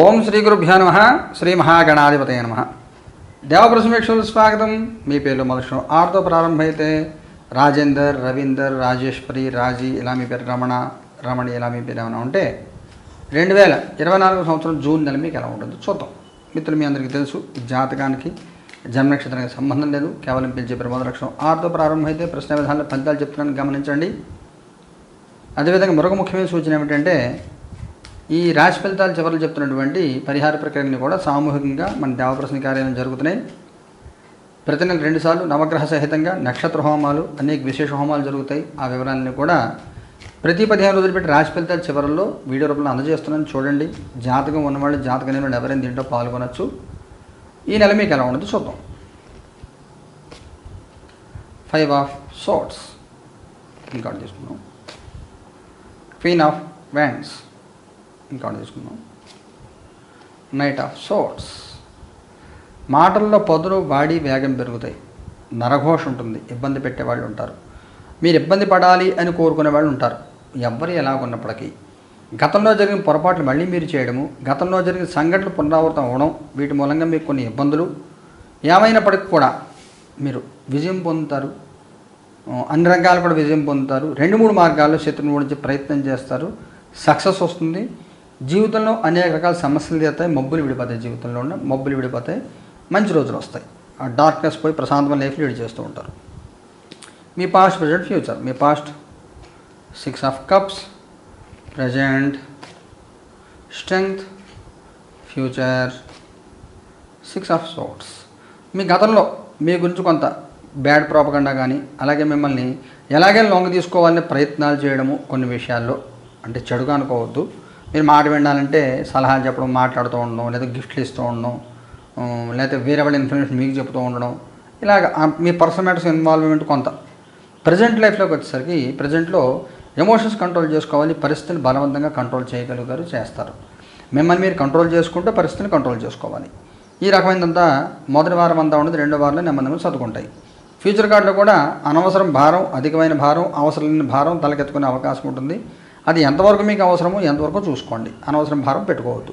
ఓం శ్రీ గురుభ్యో నమ. శ్రీ మహాగణాధిపతయ నమ. దేవప్రసమేక్షలు స్వాగతం. మీ పేర్లు మొదటి ఆరుతో ప్రారంభమైతే రాజేందర్ రవీందర్ రాజేశ్వరి రాజీ ఇలా మీ పేరు రమణ రమణి ఇలా మీ పేరు ఏమైనా ఉంటే రెండు వేల ఇరవై నాలుగు సంవత్సరం జూన్ నెల మీకు ఎలా ఉంటుందో చూద్దాం. మిత్రులు మీ అందరికీ తెలుసు జాతకానికి జన్మనక్షత్రానికి సంబంధం లేదు. కేవలం పిలిచే ప్రమాద లక్షణం. ఆరుతో ప్రారంభమైతే ప్రశ్న విధానంలో ఫలితాలు చెప్తున్నాను గమనించండి. అదేవిధంగా మరొక ముఖ్యమైన సూచన ఏమిటంటే ఈ రాశి ఫలితాలు చివరిలో చెప్తున్నటువంటి పరిహార ప్రక్రియలను కూడా సామూహికంగా మన దేవప్రసన కార్యాలయం జరుగుతున్నాయి. ప్రతి నెల రెండుసార్లు నవగ్రహ సహితంగా నక్షత్ర హోమాలు అనేక విశేష హోమాలు జరుగుతాయి. ఆ వివరాలను కూడా ప్రతి పదిహేను రోజులు పెట్టి రాశి ఫలితాలు చివరిలో వీడియో రూపంలో అందజేస్తున్నాను. చూడండి జాతకం ఉన్నవాళ్ళు జాతకం లేని వాళ్ళు ఎవరైనా దీంట్లో పాల్గొనొచ్చు. ఈ నెల మీకు ఎలా ఉండదు చూద్దాం. ఫైవ్ ఆఫ్ సోట్స్ ఇంకా తీసుకున్నాం క్వీన్ ఆఫ్ వ్యాండ్స్ ఇంకా తీసుకుందాం. నైట్ ఆఫ్ సోట్స్ మాటల్లో పొదలు వాడి వేగం పెరుగుతాయి. నరఘోష ఉంటుంది. ఇబ్బంది పెట్టే వాళ్ళు ఉంటారు. మీరు ఇబ్బంది పడాలి అని కోరుకునే వాళ్ళు ఉంటారు. ఎవ్వరు ఎలాగున్నప్పటికీ గతంలో జరిగిన పొరపాట్లు మళ్ళీ మీరు చేయడము గతంలో జరిగిన సంఘటనలు పునరావృతం అవ్వడం వీటి మూలంగా మీకు కొన్ని ఇబ్బందులు. ఏమైనప్పటికీ కూడా మీరు విజయం పొందుతారు. అన్ని రంగాలు కూడా విజయం పొందుతారు. రెండు మూడు మార్గాల్లో శత్రువుని గురించి ప్రయత్నం చేస్తారు. సక్సెస్ వస్తుంది. జీవితంలో అనేక రకాల సమస్యలు తీరుతాయి మబ్బులు విడిపోతాయి జీవితంలో ఉన్న మబ్బులు విడిపోతాయి మంచి రోజులు వస్తాయి. ఆ డార్క్నెస్ పోయి ప్రశాంతమైన లైఫ్ లీడ్ చేస్తూ ఉంటారు. మీ past present future me past six of cups present strength future six of swords మీ గతంలో మీ గురించి కొంత బ్యాడ్ ప్రాపగండా కానీ అలాగే మిమ్మల్ని ఎలాగైనా లొంగ తీసుకోవాలనే ప్రయత్నాలు చేయడము కొన్ని విషయాల్లో అంటే చెడుగా అనుకోవద్దు. మీరు మాట వినాలంటే సలహాలు చెప్పడం మాట్లాడుతూ ఉండడం లేదా గిఫ్ట్లు ఇస్తూ ఉండడం లేకపోతే వేరే వాళ్ళ ఇన్ఫర్మేషన్ మీకు చెప్తూ ఉండడం. ఇలాగ మీ పర్సనల్ మ్యాటర్స్ ఇన్వాల్వ్మెంట్ కొంత. ప్రజెంట్ లైఫ్లోకి వచ్చేసరికి ప్రజెంట్లో ఎమోషన్స్ కంట్రోల్ చేసుకోవాలి పరిస్థితిని బలవంతంగా కంట్రోల్ చేయగలుగుతారు చేస్తారు. మిమ్మల్ని మీరు కంట్రోల్ చేసుకుంటే పరిస్థితిని కంట్రోల్ చేసుకోవాలి. ఈ రకమైనదంతా మొదటి వారం అంతా ఉండదు రెండో వారంలో నెమ్మది నెమ్మది చదువుకుంటాయి ఫ్యూచర్ కార్డులో కూడా అనవసరం భారం అధికమైన భారం అవసరమైన భారం తలకెత్తుకునే అవకాశం ఉంటుంది. అది ఎంతవరకు మీకు అవసరమో ఎంతవరకు చూసుకోండి. అనవసరం భారం పెట్టుకోవద్దు.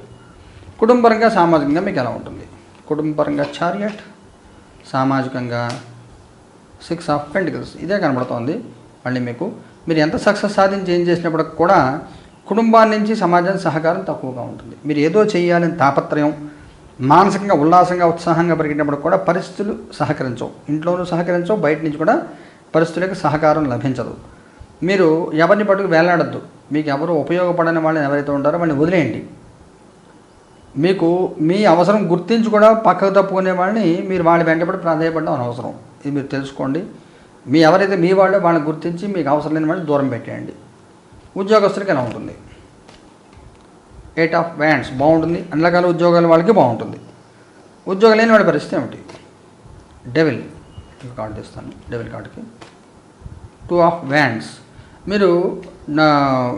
కుటుంబపరంగా సామాజికంగా మీకు ఎలా ఉంటుంది? కుటుంబపరంగా చారియట్ సామాజికంగా సిక్స్ ఆఫ్ పెంటికల్స్ ఇదే కనబడుతోంది. మళ్ళీ మీకు మీరు ఎంత సక్సెస్ సాధించి ఏం చేసినప్పటికి కూడా కుటుంబాన్ని నుంచి సమాజానికి సహకారం తక్కువగా ఉంటుంది. మీరు ఏదో చేయాలని తాపత్రయం మానసికంగా ఉల్లాసంగా ఉత్సాహంగా పెరిగినప్పుడు కూడా పరిస్థితులు సహకరించవు. ఇంట్లోనూ సహకరించవు బయట నుంచి కూడా పరిస్థితులకు సహకారం లభించదు. మీరు ఎవరిని పట్టుకు వేలాడద్దు. మీకు ఎవరు ఉపయోగపడని వాళ్ళని ఎవరైతే ఉంటారో వాళ్ళని వదిలేయండి. మీకు మీ అవసరం గుర్తించి కూడా పక్కకు తప్పుకునే వాళ్ళని మీరు వాళ్ళ వెంటబడి ప్రాధాన్యపడడం అనవసరం. ఇది మీరు తెలుసుకోండి. మీ ఎవరైతే మీ వాళ్ళు వాళ్ళని గుర్తించి మీకు అవసరం లేని వాళ్ళని దూరం పెట్టేయండి. ఉద్యోగస్తులకి ఎలా ఉంటుంది? ఎయిట్ ఆఫ్ వ్యాండ్స్ బాగుంటుంది. అన్ని రకాల ఉద్యోగాల వాళ్ళకి బాగుంటుంది. ఉద్యోగం లేని వాడి పరిస్థితి ఏమిటి? డెవిల్ కార్డు తీస్తాను డెవిల్ కార్డుకి టూ ఆఫ్ వ్యాండ్స్ మీరు నా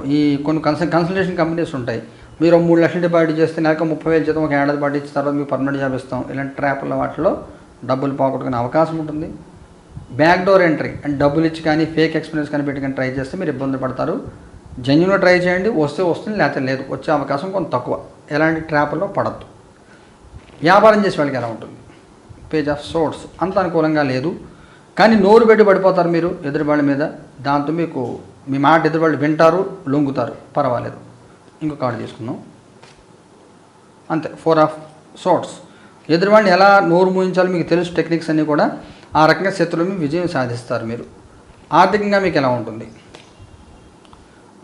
ఈ కొన్ని కన్సల్ కన్సల్టేషన్ కంపెనీస్ ఉంటాయి. మీరు మూడు లక్షలు డిపాజిట్ చేస్తే నెలకు ముప్పై వేలు జీతం ఒక ఏడాది పాటు ఇచ్చిన తర్వాత మీకు పర్మనెంట్ జాబ్ ఇస్తాం. ఇలాంటి ట్రాప్ల వాటిలో డబ్బులు పోగొట్టుకునే అవకాశం ఉంటుంది. బ్యాక్ డోర్ ఎంట్రీ అంటే డబ్బులు ఇచ్చి కానీ ఫేక్ ఎక్స్పీరియన్స్ కానీ పెట్టుకొని ట్రై చేస్తే మీరు ఇబ్బంది పడతారు. జెన్యున్గా ట్రై చేయండి. వస్తే వస్తుంది లేకపోతే లేదు. వచ్చే అవకాశం కొంత తక్కువ. ఎలాంటి ట్రాప్లో పడద్దు. వ్యాపారం చేసే వాళ్ళకి ఎలా ఉంటుంది? Page of swords. అంత అనుకూలంగా లేదు. కానీ నోరు పెట్టి పడిపోతారు మీరు ఎదురువాళ్ళ మీద. దాంతో మీకు మీ మాట ఎదురువాళ్ళు వింటారు లొంగుతారు. పర్వాలేదు. ఇంకో ఆర్డర్ తీసుకుందాం. అంతే. ఫోర్ ఆఫ్ షార్ట్స్ ఎదురువాడిని ఎలా నోరు మూయించాలో మీకు తెలుసు టెక్నిక్స్ అన్నీ కూడా. ఆ రకంగా శత్రువులు విజయం సాధిస్తారు మీరు. ఆర్థికంగా మీకు ఎలా ఉంటుంది?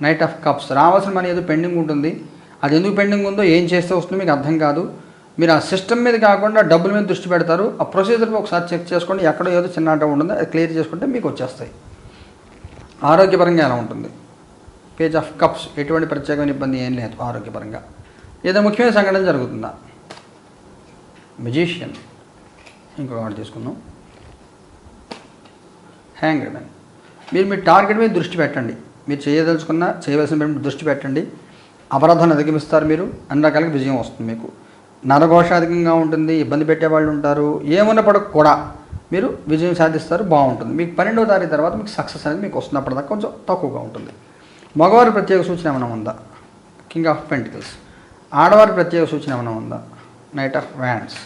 నైట్ ఆఫ్ కప్స్ రావాల్సిన మనీ ఏదో పెండింగ్ ఉంటుంది. అది ఎందుకు పెండింగ్ ఉందో ఏం చేస్తే వస్తుందో మీకు అర్థం కాదు. మీరు ఆ సిస్టమ్ మీద కాకుండా డబ్బుల మీద దృష్టి పెడతారు. ఆ ప్రొసీజర్ ఒకసారి చెక్ చేసుకోండి. ఎక్కడో ఏదో చిన్న ఆట ఉంటుందో అది క్లియర్ చేసుకుంటే మీకు వచ్చేస్తాయి. ఆరోగ్యపరంగా ఎలా ఉంటుంది? పేజ్ ఆఫ్ కప్స్ ఎటువంటి ప్రత్యేకమైన ఇబ్బంది ఏం లేదు ఆరోగ్యపరంగా. ఏదో ముఖ్యమైన సంఘటన జరుగుతుందా? మెజీషియన్ ఇంకొక ఆర్డర్ తీసుకుందాం. హ్యాంగ్ మ్యాన్ మీరు మీ టార్గెట్ మీద దృష్టి పెట్టండి. మీరు చేయదలుచుకున్న చేయవలసిన పని దృష్టి పెట్టండి. అపరాధాన్ని అధిగమిస్తారు మీరు. అన్ని రకాలకి విజయం వస్తుంది మీకు. నరఘోష అధికంగా ఉంటుంది. ఇబ్బంది పెట్టే వాళ్ళు ఉంటారు. ఏమున్నప్పటికి కూడా మీరు విజయం సాధిస్తారు బాగుంటుంది. మీకు పన్నెండవ తారీఖు తర్వాత మీకు సక్సెస్ అనేది మీకు వస్తుంది కొంచెం తక్కువగా ఉంటుంది. మగవారి ప్రత్యేక సూచన ఏమైనా ఉందా? కింగ్ ఆఫ్ పెంటికల్స్ ఆడవారి ప్రత్యేక సూచన ఏమైనా ఉందా? నైట్ ఆఫ్ వ్యాండ్స్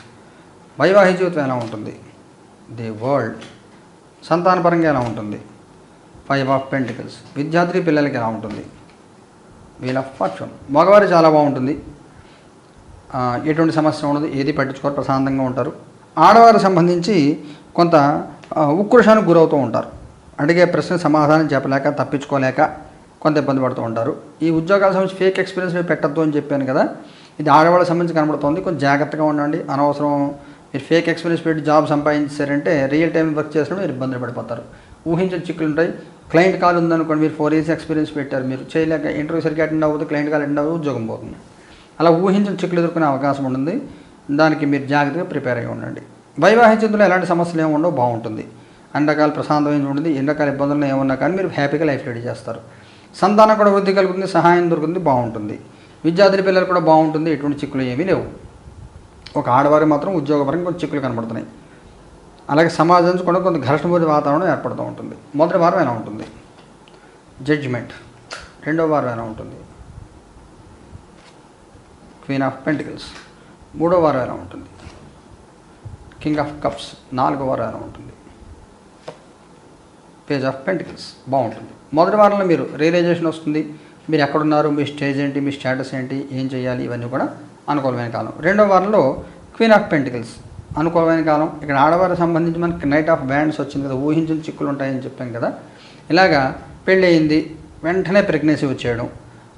వైవాహిక జీవితం ఎలా ఉంటుంది? ది వరల్డ్ సంతానపరంగా ఎలా ఉంటుంది? ఫైవ్ ఆఫ్ పెంటికల్స్ విద్యార్థి పిల్లలకి ఎలా ఉంటుంది? వీల్ ఆఫ్ ఫార్చ్యూన్ మగవారి చాలా బాగుంటుంది. ఎటువంటి సమస్య ఉండదు. ఏది పట్టించుకోరు ప్రశాంతంగా ఉంటారు. ఆడవారికి సంబంధించి కొంత ఉక్రోషానికి గురవుతూ ఉంటారు. అడిగే ప్రశ్న సమాధానం చెప్పలేక తప్పించుకోలేక కొంత ఇబ్బంది పడుతూ ఉంటారు. ఈ ఉద్యోగాల సంబంధించి ఫేక్ ఎక్స్పీరియన్స్ మీరు పెట్టద్దు అని చెప్పాను కదా ఇది ఆడవాళ్ళకి సంబంధించి కనబడుతుంది. కొంచెం జాగ్రత్తగా ఉండండి. అనవసరం మీరు ఫేక్ ఎక్స్పీరియన్స్ పెట్టి జాబ్ సంపాదించారంటే రియల్ టైం వర్క్ చేసినప్పుడు మీరు ఇబ్బందులు పడిపోతారు. ఊహించిన చిక్కులు ఉంటాయి. క్లయింట్ కాల్ ఉందనుకోండి మీరు ఫోర్ ఇయర్స్ ఎక్స్పీరియన్స్ పెట్టారు. మీరు చేయలేక ఇంటర్వ్యూ సరిగ్గా అటెండ్ అవ్వదు క్లయింట్ కాల్ అటెండ్ అవ్వదు ఉద్యోగం పోతుంది. అలా ఊహించిన చిక్కులు ఎదుర్కొనే అవకాశం ఉంటుంది. దానికి మీరు జాగ్రత్తగా ప్రిపేర్ అయి ఉండండి. వైవాహిక జీవితంలో ఎలాంటి సమస్యలు ఏమి ఉండవు బాగుంటుంది. అన్ని రకాల ప్రశాంతమైన ఉంటుంది ఎన్ని రకాల ఇబ్బందులు ఏమన్నా కానీ మీరు హ్యాపీగా లైఫ్ లీడ్ చేస్తారు. సంతానం కూడా వృద్ధి కలుగుతుంది సహాయం దొరుకుతుంది బాగుంటుంది. విద్యార్థుల పిల్లలు కూడా బాగుంటుంది ఎటువంటి చిక్కులు ఏమీ లేవు. ఒక ఆడవారి మాత్రం ఉద్యోగపరంగా కొన్ని చిక్కులు కనబడుతున్నాయి. అలాగే సమాజం కూడా కొంత ఘర్షణపూరిత వాతావరణం ఏర్పడుతూ ఉంటుంది. మొదటి వారం ఎలా ఉంటుంది? జడ్జిమెంట్ రెండో వారం ఎలా ఉంటుంది? క్వీన్ ఆఫ్ పెంటికల్స్ మూడో వారం ఎలా ఉంటుంది? కింగ్ ఆఫ్ కప్స్ నాలుగవ వారం ఉంటుంది. పేజ్ ఆఫ్ పెంటికల్స్ బాగుంటుంది. మొదటి వారంలో మీరు రియలైజేషన్ వస్తుంది. మీరు ఎక్కడున్నారు మీ స్టేజ్ ఏంటి మీ స్టేటస్ ఏంటి ఏం చేయాలి ఇవన్నీ కూడా అనుకూలమైన కాలం. రెండవ వారంలో క్వీన్ ఆఫ్ పెంటికల్స్ అనుకూలమైన కాలం. ఇక్కడ ఆడవారికి సంబంధించి మనకి నైట్ ఆఫ్ బ్యాండ్స్ వచ్చింది కదా ఊహించిన చిక్కులు ఉంటాయని చెప్పాం కదా. ఇలాగా పెళ్ళి అయింది వెంటనే ప్రెగ్నెన్సీ వచ్చేయడం.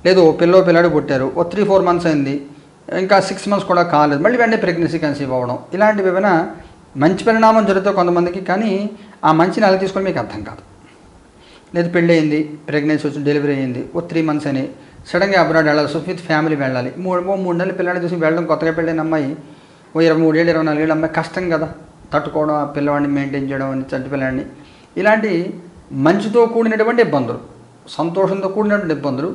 లేదు పిల్లో పిల్లాడు పుట్టారు. ఓ త్రీ ఫోర్ మంత్స్ అయింది. ఇంకా సిక్స్ మంత్స్ కూడా కాలేదు. మళ్ళీ వెంటనే ప్రెగ్నెన్సీ కన్సీవ్ అవ్వడం. ఇలాంటివి ఏమైనా మంచి పరిణామం జరుగుతాయి కొంతమందికి కానీ ఆ మంచిని అలా తీసుకొని మీకు అర్థం కాదు. లేదు పెళ్ళి అయింది ప్రెగ్నెన్సీ వచ్చి డెలివరీ అయింది ఓ త్రీ మంత్స్ అని సడన్గా అబ్రాడ్ వెళ్ళాలి సో విత్ ఫ్యామిలీ వెళ్ళాలి. మూడు ఓ మూడు నెలలు పిల్లాడిని చూసి వెళ్ళడం కొత్తగా పెళ్ళైన అమ్మాయి ఓ ఇరవై మూడేళ్ళు ఇరవై నాలుగేళ్ళు అమ్మాయి కష్టం కదా. తట్టుకోవడం ఆ పిల్లవాడిని మెయింటైన్ చేయడం అని చంటి పిల్లవాడిని ఇలాంటి మంచితో కూడినటువంటి ఇబ్బందులు సంతోషంతో కూడినటువంటి ఇబ్బందులు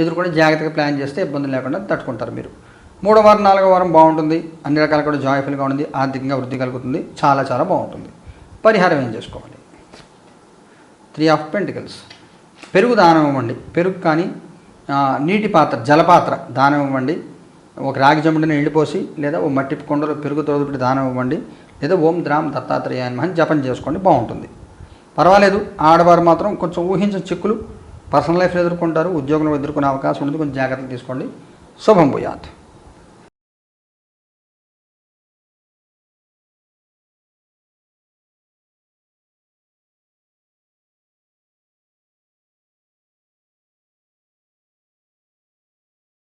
ఎదుర్కొని జాగ్రత్తగా ప్లాన్ చేస్తే ఇబ్బందులు లేకుండా తట్టుకుంటారు మీరు. మూడో వారం నాలుగో వారం బాగుంటుంది. అన్ని రకాల కూడా జాయ్ఫుల్గా ఉంటుంది ఆర్థికంగా వృద్ధి కలుగుతుంది. చాలా చాలా బాగుంటుంది. పరిహారం ఏం చేసుకోవాలి? త్రీ ఆఫ్ పెంటికల్స్ పెరుగు దానం ఇవ్వండి. పెరుగు కానీ నీటి పాత్ర జలపాత్ర దానం ఇవ్వండి. ఒక రాగి చెంబుడిని ఎండిపోసి లేదా ఓ మట్టి కొండలో పెరుగు తోడుపెట్టి దానం ఇవ్వండి. లేదా ఓం ద్రామ్ దత్తాత్రేయ అని జపం చేసుకోండి. బాగుంటుంది. పర్వాలేదు ఆడవారు మాత్రం కొంచెం ఊహించిన చిక్కులు పర్సనల్ లైఫ్లో ఎదుర్కొంటారు ఉద్యోగంలో ఎదుర్కొనే అవకాశం ఉంటుంది కొంచెం జాగ్రత్తలు తీసుకోండి. శుభం భూయాత్.